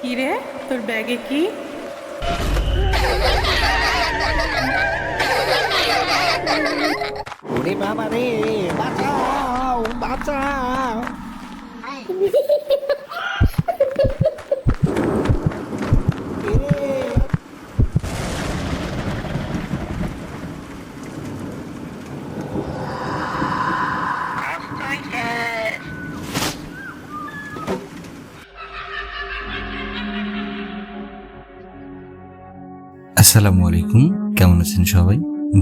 কি রে? তোর ব্যাগে কি? ওরে বাবা রে বাঁচাও বাঁচাও। আসসালামু আলাইকুম। কেমন আছেন সবাই?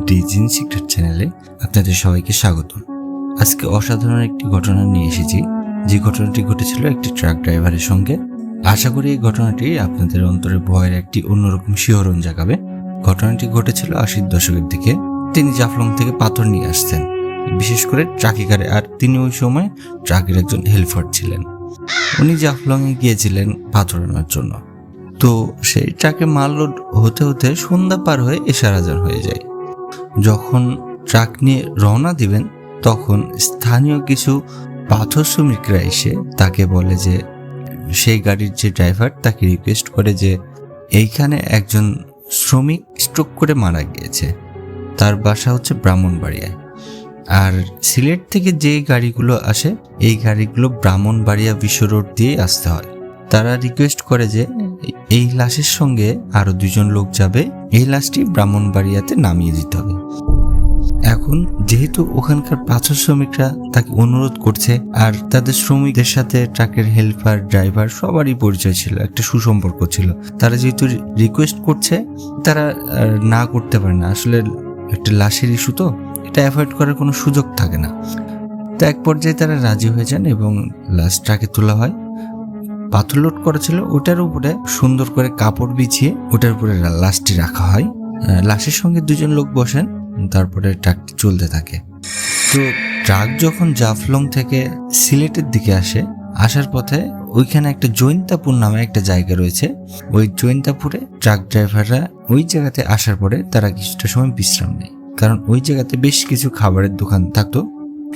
ডিজিন সিক্রেট চ্যানেলে আপনাদের সবাইকে স্বাগত আজকে অসাধারণ একটি ঘটনা নিয়ে এসেছি। যে ঘটনাটি ঘটেছিল একটি ট্রাক ড্রাইভারের সঙ্গে। আশা করি এই ঘটনাটি আপনাদের অন্তরে ভয়ের একটি অন্যরকম শিহরণ জাগাবে। ঘটনাটি ঘটেছিল আশির দশকের দিকে। তিনি জাফলং থেকে পাথর নিয়ে আসতেন। বিশেষ করে ট্রাকিকারে, আর তিনি ওই সময় ট্রাকের একজন হেল্পার ছিলেন। উনি জাফলংয়ে গিয়েছিলেন পাথর আনার জন্য। তো সেই ট্রাকে মাল লোড হতে হতে সন্ধ্যা পার হয়ে এশারাজান হয়ে যায়। যখন ট্রাক নিয়ে রওনা দিবেন, তখন স্থানীয় কিছু পাথর শ্রমিকরা এসে তাকে বলে যে, সেই গাড়ির যে ড্রাইভার তাকে রিকোয়েস্ট করে যে, এইখানে একজন শ্রমিক স্ট্রোক করে মারা গিয়েছে। তার বাসা হচ্ছে ব্রাহ্মণবাড়িয়ায় আর সিলেট থেকে যে গাড়িগুলো আসে, এই গাড়িগুলো ব্রাহ্মণবাড়িয়া বিশ্ব রোড দিয়ে আসতে হয়। তারা রিকোয়েস্ট করে যে এই লাশের সঙ্গে আরও দুজন লোক যাবে, এই লাশটি ব্রাহ্মণবাড়িয়াতে নামিয়ে দিতে হবে। এখন যেহেতু ওখানকার পাথর শ্রমিকরা তাকে অনুরোধ করছে, আর তাদের শ্রমিকদের সাথে ট্রাকের হেল্পার ড্রাইভার সবারই পরিচয় ছিল, একটা সুসম্পর্ক ছিল। তারা যেহেতু রিকোয়েস্ট করছে, তারা না করতে পারে না। আসলে একটা লাশের ইস্যু তো, এটা অ্যাভয়েড করার কোনো সুযোগ থাকে না। তো এক পর্যায়ে তারা রাজি হয়ে যান এবং লাশ ট্রাকে তোলা হয়। পাথর লোড করা ছিল ওটার উপরে সুন্দর করে কাপড় বিছিয়ে ওটার উপরে লাশটি রাখা হয়। লাশের সঙ্গে দুজন লোক বসেন, তারপরে ট্রাকটি চলতে থাকে। তো ট্রাক যখন জাফলং থেকে সিলেটের দিকে আসে, আসার পথে ওইখানে একটা জৈন্তাপুর নামে একটা জায়গা রয়েছে। ওই জৈন্তাপুরে ট্রাক ড্রাইভাররা ওই জায়গাতে আসার পরে তারা কিছুটা সময় বিশ্রাম নেয়। কারণ ওই জায়গাতে বেশ কিছু খাবারের দোকান থাকতো।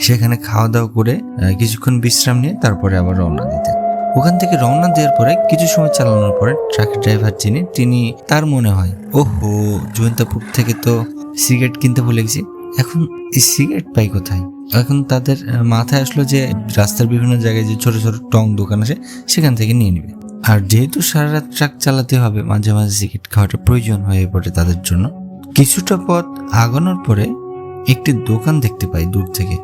সেখানে খাওয়া দাওয়া করে কিছুক্ষণ বিশ্রাম নিয়ে তারপরে আবার রওনা দিতেন। ওখান থেকে রওনা দেওয়ার পরে কিছু সময় চালানোর পরে ট্রাক ড্রাইভার যিনি, তিনি তার মনে হয়, ওহো, জয়ন্তাপুর থেকে তো সিগারেট কিনতে ভুলে গেছি। এখন সিগারেট পাই কোথায়? এখন তাদের মাথায় আসলো যে রাস্তার বিভিন্ন জায়গায় যে ছোট ছোট টং দোকান আছে, সেখান থেকে নিয়ে নেবে। আর যেহেতু সারা রাত ট্রাক চালাতে হবে, মাঝে মাঝে সিগারেট খাওয়াটা প্রয়োজন হয়ে পড়ে তাদের জন্য, কিছুটা পথ আগানোর পরে একটি দোকান দেখতে পাই দূর থেকে।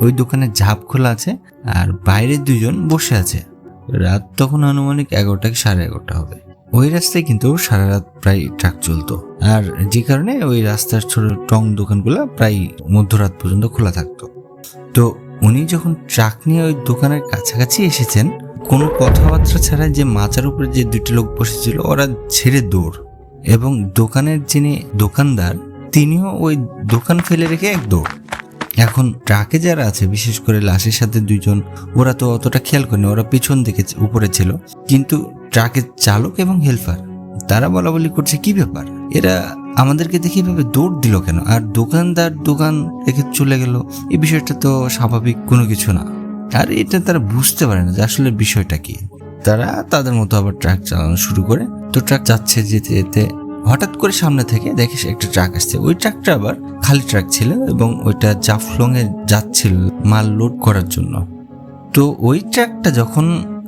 ওই দোকানে ঝাপ খোলা আছে আর বাইরে দুজন বসে আছে। রাত তখন আনুমানিক এগারোটা কি সাড়ে এগারোটা হবে। ওই রাস্তায় কিন্তু সারা রাত প্রায় ট্রাক চলতো। আর যে কারণে ওই রাস্তার ছোট টং দোকানগুলো প্রায় মধ্যরাত পর্যন্ত খোলা থাকতো। তো উনি যখন ট্রাক নিয়ে ওই দোকানের কাছাকাছি এসেছেন, কোনো কথাবার্তা ছাড়া যে মাচার উপরে যে দুটি লোক বসেছিল, ওরা ছেড়ে দৌড় এবং দোকানের যিনি দোকানদার, তিনিও ওই দোকান ফেলে রেখে এক দৌড়। এখন ট্রাকে যারা আছে, বিশেষ করে লাশের সাথে দুইজন, ওরা তো অতটা খেয়াল করেনি, ওরা পিছন দিকে উপরে ছিল। কিন্তু ট্রাকের চালক এবং হেল্পার, তারা বলা বলি করছে, কি ব্যাপার? এরা আমাদেরকে দেখে এভাবে দৌড় দিল কেন? আর দোকানদার দোকান রেখে চলে গেল? এই বিষয়টা তো স্বাভাবিক কোনো কিছু না। আর এটা তারা বুঝতে পারে না যে আসলে বিষয়টা কি। তারা তাদের মতো আবার ট্রাক চালানো শুরু করে। তো ট্রাক যাচ্ছে যেতে যেতে হঠাৎ করে সামনে থেকে দেখে একটা ট্রাক আসছে। ওই ট্রাকটা আবার খালি ট্রাক ছিল এবং ওইটা জাফলং এ যাচ্ছিল মাল লোড করার জন্য। তো ওই ট্রাকটা যখন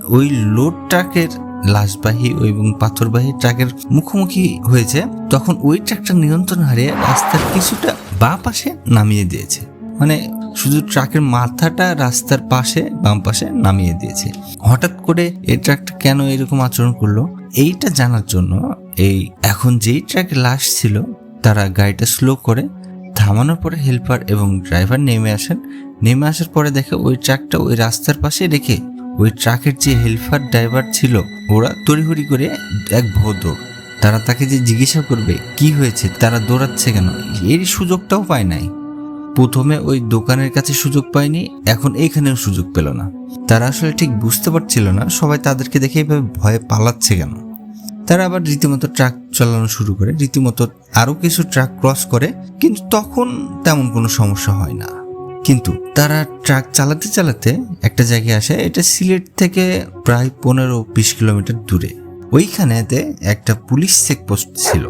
ওই লোড ট্রাকের লাশবাহী এবং পাথরবাহী ট্রাকের মুখোমুখি হয়েছে, তখন ওই ট্রাকটা নিয়ন্ত্রণ হারিয়ে রাস্তার কিছুটা বাঁ পাশে নামিয়ে দিয়েছে। মানে শুধু ট্রাকের মাথাটা রাস্তার পাশে, বাম পাশে নামিয়ে দিয়েছে। হঠাৎ করে এই ট্রাকটা কেন এরকম আচরণ করল? এইটা জানার জন্য এই এখন যেই ট্রাক লাশ ছিল, তারা গাড়িটা স্লো করে থামানোর পরে হেল্পার এবং ড্রাইভার নেমে আসেন। নেমে আসার পরে দেখে ওই ট্রাকটা ওই রাস্তার পাশে রেখে ওই ট্রাকের যে হেল্পার, ড্রাইভার ছিল, ওরা তড়িঘড়ি করে এক ভোর তারা তাকে যে জিজ্ঞাসা করবে, কি হয়েছে? তারা দৌড়াচ্ছে কেন? এর সুযোগটাও পায় নাই। প্রথমে ওই দোকানের কাছে সুযোগ পায়নি, এখন এইখানেও সুযোগ পেল না। তারা আসলে ঠিক বুঝতে পারছিল না, সবাই তাদেরকে দেখে এইভাবে ভয়ে পালাচ্ছে কেন। তারা আবার রীতিমতো ট্রাক চালানো শুরু করে, রীতিমতো আরও কিছু ট্রাক ক্রস করে, কিন্তু তখন তেমন কোনো সমস্যা হয় না। কিন্তু তারা ট্রাক চালাতে চালাতে একটা জায়গায় আসে, এটা সিলেট থেকে প্রায় পনেরো বিশ কিলোমিটার দূরে। ওইখানেতে একটা পুলিশ চেকপোস্ট ছিল।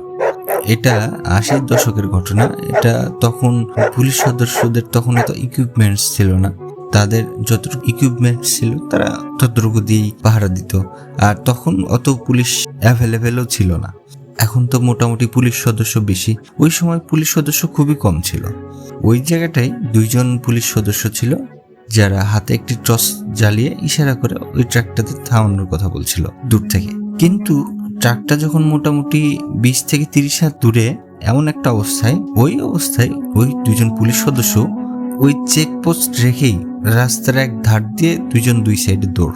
এটা আশির দশকের ঘটনা। এটা তখন পুলিশ সদস্যদের তখন এত ইকুইপমেন্টস ছিল না। তাদের যতটুকু ইকুইপমেন্ট ছিল, তারা ততটুকু দিয়েই পাহারা দিত। আর তখন অত পুলিশ অ্যাভেলেবেলও ছিল না। এখন তো মোটামুটি পুলিশ সদস্য বেশি। ওই সময় পুলিশ সদস্য খুবই কম ছিল। ওই জায়গাটায় দুইজন পুলিশ সদস্য ছিল, যারা হাতে একটি টর্চ জ্বালিয়ে ইশারা করে ওই ট্রাকটাতে থামানোর কথা বলছিল দূর থেকে। কিন্তু ট্রাকটা যখন মোটামুটি বিশ থেকে তিরিশ হাত দূরে, এমন একটা অবস্থায়, ওই অবস্থায় ওই দুজন পুলিশ সদস্য ওই চেকপোস্ট রেখেই রাস্তার এক ধার দিয়ে দুজন দুই সাইডে দৌড়।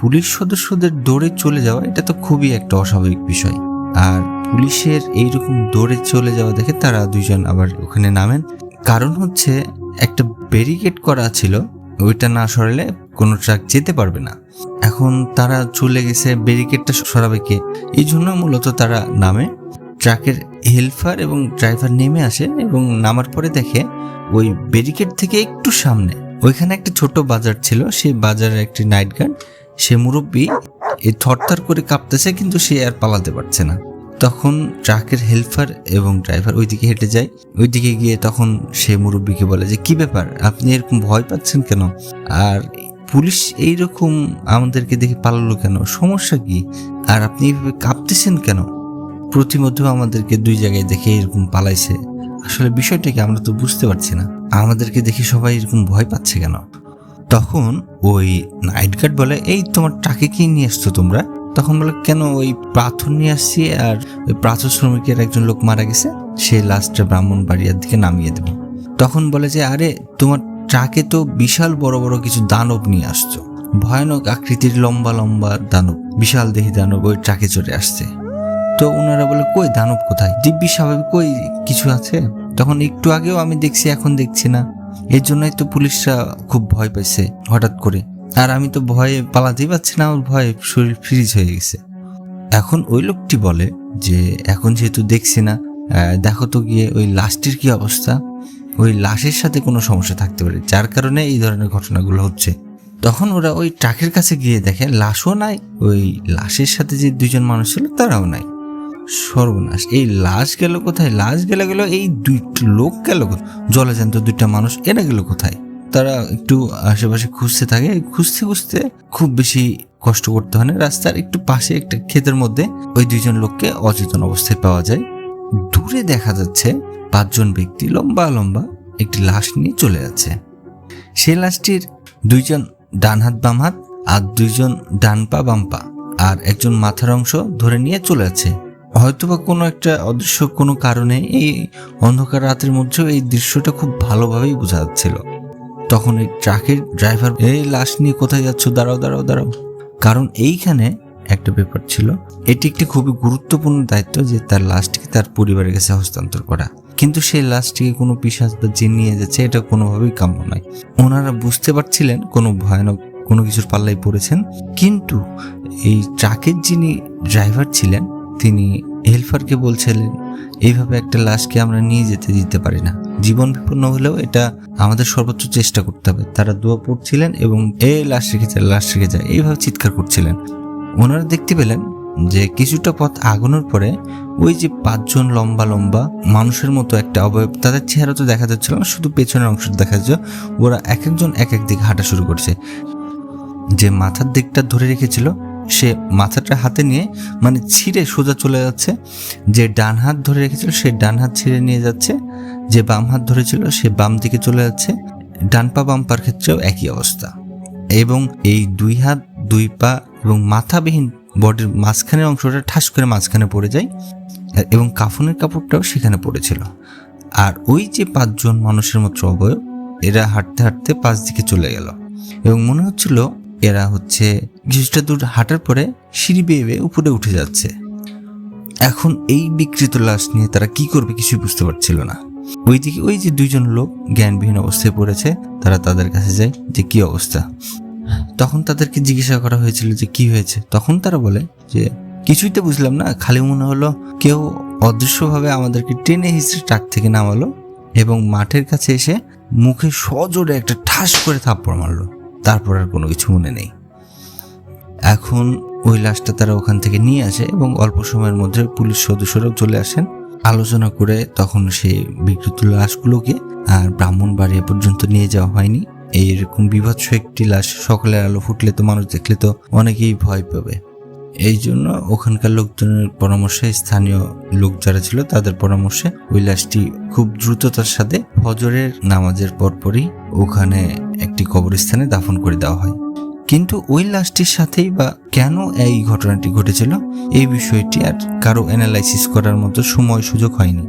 পুলিশ সদস্যদের দৌড়ে চলে যাওয়া, এটা তো খুবই একটা অস্বাভাবিক বিষয়। আর পুলিশের এইরকম দৌড়ে চলে যাওয়া দেখে তারা দুজন আবার ওখানে নামেন। কারণ হচ্ছে একটা ব্যারিকেড করা ছিল, ওইটা না সরালে কোনো ট্রাক যেতে পারবে না। এখন তারা চলে গেছে ব্যারিকেডটা সরাবে কে? এই জন্য মূলত তারা নামে। ট্রাকের হেল্পার এবং ড্রাইভার নেমে আসে এবং নামার পরে দেখে ওই ব্যারিকেড থেকে একটু সামনে। ওইখানে একটা ছোট বাজার ছিল, সেই বাজারের একটি নাইট গার্ড। সে মুরব্বী এই থরথর করে কাঁপতেছে কিন্তু সে আর পালাতে পারছে না। তখন ট্রাকের হেল্পার এবং ড্রাইভার ওইদিকে হেঁটে যায়। ওইদিকে গিয়ে তখন সে মুরব্বীকে বলে যে, কি ব্যাপার? আপনি এরকম ভয় পাচ্ছেন কেন? আর পুলিশ এইরকম আমাদেরকে দেখে পালালো কেন? সমস্যা কি? আর আপনি এইভাবে কাঁপতেছেন কেন? প্রতিমধ্যে আমাদেরকে দুই জায়গায় দেখে এরকম পালাইছে। আসলে বিষয়টা কি আমরা তো বুঝতে পারছি না। আমাদেরকে দেখে সবাই এরকম ভয় পাচ্ছে কেন? তখন ওই নাইট গার্ড বলে, এই তোমার টাকে কি নিয়ে আসছো তোমরা? তখন বলে, কেন ওই পাথর নিয়ে আসছি আর ওই পাথর শ্রমিকের একজন লোক মারা গেছে। সে লাস্টে ব্রাহ্মণ বাড়িয়ার দিকে নামিয়ে দেবো। তখন বলে যে, আরে তোমার ট্রাকে তো বিশাল বড় বড় কিছু দানব নিয়ে আসছো ভয়ানক আকৃতির লম্বা লম্বা দানব, বিশাল দেহি দানব ওই ট্রাকে চড়ে আসছে। তো ওনারা বলে, কই দানব কোথায়? দিব্যি স্বাভাবিক, কই কিছু আছে? তখন একটু আগেও আমি দেখছি, এখন দেখছি না। এর জন্যই তো পুলিশরা খুব ভয় পাইছে হঠাৎ করে। আর আমি তো ভয়ে পালাতেই পারছি না, আমার ভয়ে শরীর ফ্রিজ হয়ে গেছে। এখন ওই লোকটি বলে যে, এখন যেহেতু দেখছি না দেখো তো গিয়ে ওই লাশটির কি অবস্থা? ওই লাশের সাথে কোনো সমস্যা থাকতে পারে, যার কারণে এই ধরনের ঘটনাগুলো হচ্ছে। তখন ওরা ওই ট্রাকের কাছে গিয়ে দেখে, লাশও নাই, ওই লাশের সাথে যে দুইজন মানুষ ছিল, তারাও নাই। সর্বনাশ, এই লাশ গেল কোথায়? লাশ গেলে গেল, এই দুই লোক গেল কোথায়? জলজান্ত দুইটা মানুষ এরা গেল কোথায়? তারা একটু আশেপাশে খুঁজতে থাকে, খুঁজতে খুঁজতে খুব বেশি কষ্ট করতে হয় না। রাস্তার একটু পাশে একটা ক্ষেতের মধ্যে ওই দুইজন লোককে অচেতন অবস্থায় পাওয়া যায়। দূরে দেখা যাচ্ছে পাঁচজন ব্যক্তি লম্বা লম্বা একটি লাশ নিয়ে চলে যাচ্ছে। সেই লাশটির দুইজন ডান হাত, বাম হাত আর দুইজন ডান পা, বাম পা আর একজন মাথার অংশ ধরে নিয়ে চলে যাচ্ছে। হয়তোবা কোনো একটা অদৃশ্য কোনো কারণে এই অন্ধকার রাতের মধ্যেও এই দৃশ্যটা খুব ভালোভাবেই বোঝা যাচ্ছিল। তখন এই ট্রাকের ড্রাইভার, এই লাশ নিয়ে কোথায় যাচ্ছ? দাঁড়াও দাঁড়াও দাঁড়াও। কারণ এইখানে একটা ব্যাপার ছিল। এটি একটি খুবই গুরুত্বপূর্ণ দায়িত্ব যে তার লাশটিকে তার পরিবারের কাছে হস্তান্তর করা। কিন্তু সেই লাশটিকে কোনো পিসাজ বা জিন নিয়ে যাচ্ছে, এটা কোনোভাবেই কাম্য নয়। ওনারা বুঝতে পারছিলেন কোনো ভয়ানক কোনো কিছুর পাল্লায় পড়েছেন, কিন্তু এই ট্রাকের যিনি ড্রাইভার ছিলেন, তিনি হেলফারকে বলছিলেন, এইভাবে একটা লাশকে আমরা নিয়ে যেতে দিতে পারি না। জীবন বিপন্ন হলেও এটা আমাদের সর্বোচ্চ চেষ্টা করতে হবে। তারা দোয়া পড়ছিলেন এবং এ লাশ রেখে যায় লাশ রেখে যায় এইভাবে চিৎকার করছিলেন। ওনারা দেখতে পেলেন যে কিছুটা পথ আগানোর পরে ওই যে পাঁচজন লম্বা লম্বা মানুষের মতো একটা অবয়ব, তাদের চেহারা তো দেখা যাচ্ছিল না, শুধু পেছনের অংশ দেখা যাচ্ছে। ওরা এক একজন এক এক দিকে হাঁটা শুরু করছে। যে মাথার দিকটা ধরে রেখেছিল, সে মাথাটা হাতে নিয়ে মানে ছিঁড়ে সোজা চলে যাচ্ছে। যে ডান হাত ধরে রেখেছিল, সে ডান হাত ছিঁড়ে নিয়ে যাচ্ছে। যে বাম হাত ধরেছিল, সে বাম দিকে চলে যাচ্ছে। ডান পা বাম পার ক্ষেত্রেও একই অবস্থা। এবং এই দুই হাত, দুই পা এবং মাথাবিহীন বডির মাঝখানের অংশটা ঠাস করে মাঝখানে পড়ে যায়, এবং কাফনের কাপড়টাও সেখানে পড়েছিল। আর ওই যে পাঁচজন মানুষের মতো অবয়ব, এরা হাঁটতে হাঁটতে পাশ দিকে চলে গেল। এবং মনে হচ্ছিল এরা হচ্ছে কিছুটা দূর হাঁটার পরে সিঁড়ি বেয়ে বেয়ে উপরে উঠে যাচ্ছে। এখন এই বিকৃত লাশ নিয়ে তারা কি করবে কিছুই বুঝতে পারছিল না। ওইদিকে ওই যে দুইজন লোক জ্ঞানবিহীন অবস্থায় পড়েছে, তারা তাদের কাছে যায় যে কি অবস্থা। তখন তাদেরকে জিজ্ঞাসা করা হয়েছিল যে কি হয়েছে। তখন তারা বলে যে, কিছুই তো বুঝলাম না, খালি মনে হলো কেউ অদৃশ্যভাবে আমাদেরকে টেনে হিসেবে ট্রাক থেকে নামালো এবং মাঠের কাছে এসে মুখে সজোরে একটা ঠাস করে থাপ্পড় মারলো। তারপর আর কোনো কিছু মনে নেই। এখন ওই লাশটা তারা ওখান থেকে নিয়ে আসে এবং অল্প সময়ের মধ্যে পুলিশ সদস্যরাও চলে আসেন। আলোচনা করে তখন সেই বিকৃত লাশগুলোকে আর ব্রাহ্মণবাড়িয়া পর্যন্ত নিয়ে যাওয়া হয়নি। এইরকম বিভৎস একটি লাশ সকালের আলো ফুটলে তো মানুষ দেখলে তো অনেকেই ভয় পাবে। এই জন্য ওখানকার লোকজনের পরামর্শে, স্থানীয় লোক যারা ছিল তাদের পরামর্শে ওই লাশটি খুব দ্রুততার সাথে ফজরের নামাজের পরপরই ওখানে একটি কবরস্থানে দাফন করে দেওয়া হয়। কিন্তু ওই লাশটির সাথেই বা কেন এই ঘটনাটি ঘটেছিল, এই বিষয়টি আর কারও অ্যানালাইসিস করার মতো সময় সুযোগ হয়নি।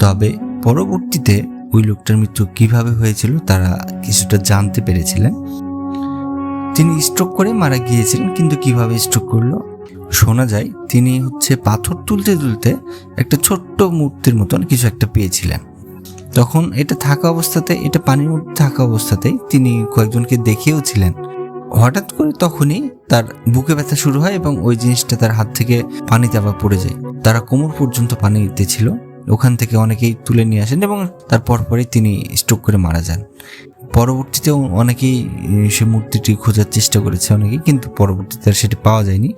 তবে পরবর্তীতে ওই লোকটার মৃত্যু কীভাবে হয়েছিল তারা কিছুটা জানতে পেরেছিলেন। তিনি স্ট্রোক করে মারা গিয়েছিলেন, কিন্তু কীভাবে স্ট্রোক করল? শোনা যায়, তিনি হচ্ছে পাথর তুলতে তুলতে একটা ছোট্ট মূর্তির মতন কিছু একটা পেয়েছিলেন। তখন এটা থাকা অবস্থাতে, এটা পানির মধ্যে থাকা অবস্থাতেই তিনি কয়েকজনকে দেখেও ছিলেন। হঠাৎ করে তখনই তার বুকে ব্যথা শুরু হয় এবং ওই জিনিসটা তার হাত থেকে পানিতে আবার পড়ে যায়। তারা কোমর পর্যন্ত পানিতে ছিল। ওখান থেকে অনেকেই তুলে নিয়ে আসেন এবং তার পরপরই তিনি স্ট্রোক করে মারা যান। পরবর্তীতেও অনেকেই সে মূর্তিটি খোঁজার চেষ্টা করেছে অনেকেই, কিন্তু পরবর্তীতে আর সেটি পাওয়া যায়নি।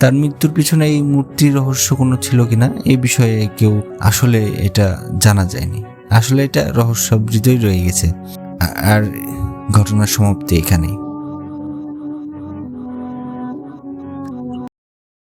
তার মৃত্যুর পিছনে এই মূর্তির রহস্য কোনো ছিল কি না এই বিষয়ে কেউ আসলে এটা জানা যায়নি। আসলে এটা রহস্যাবৃতই রয়ে গেছে। আর ঘটনার সমাপ্তি এখানেই।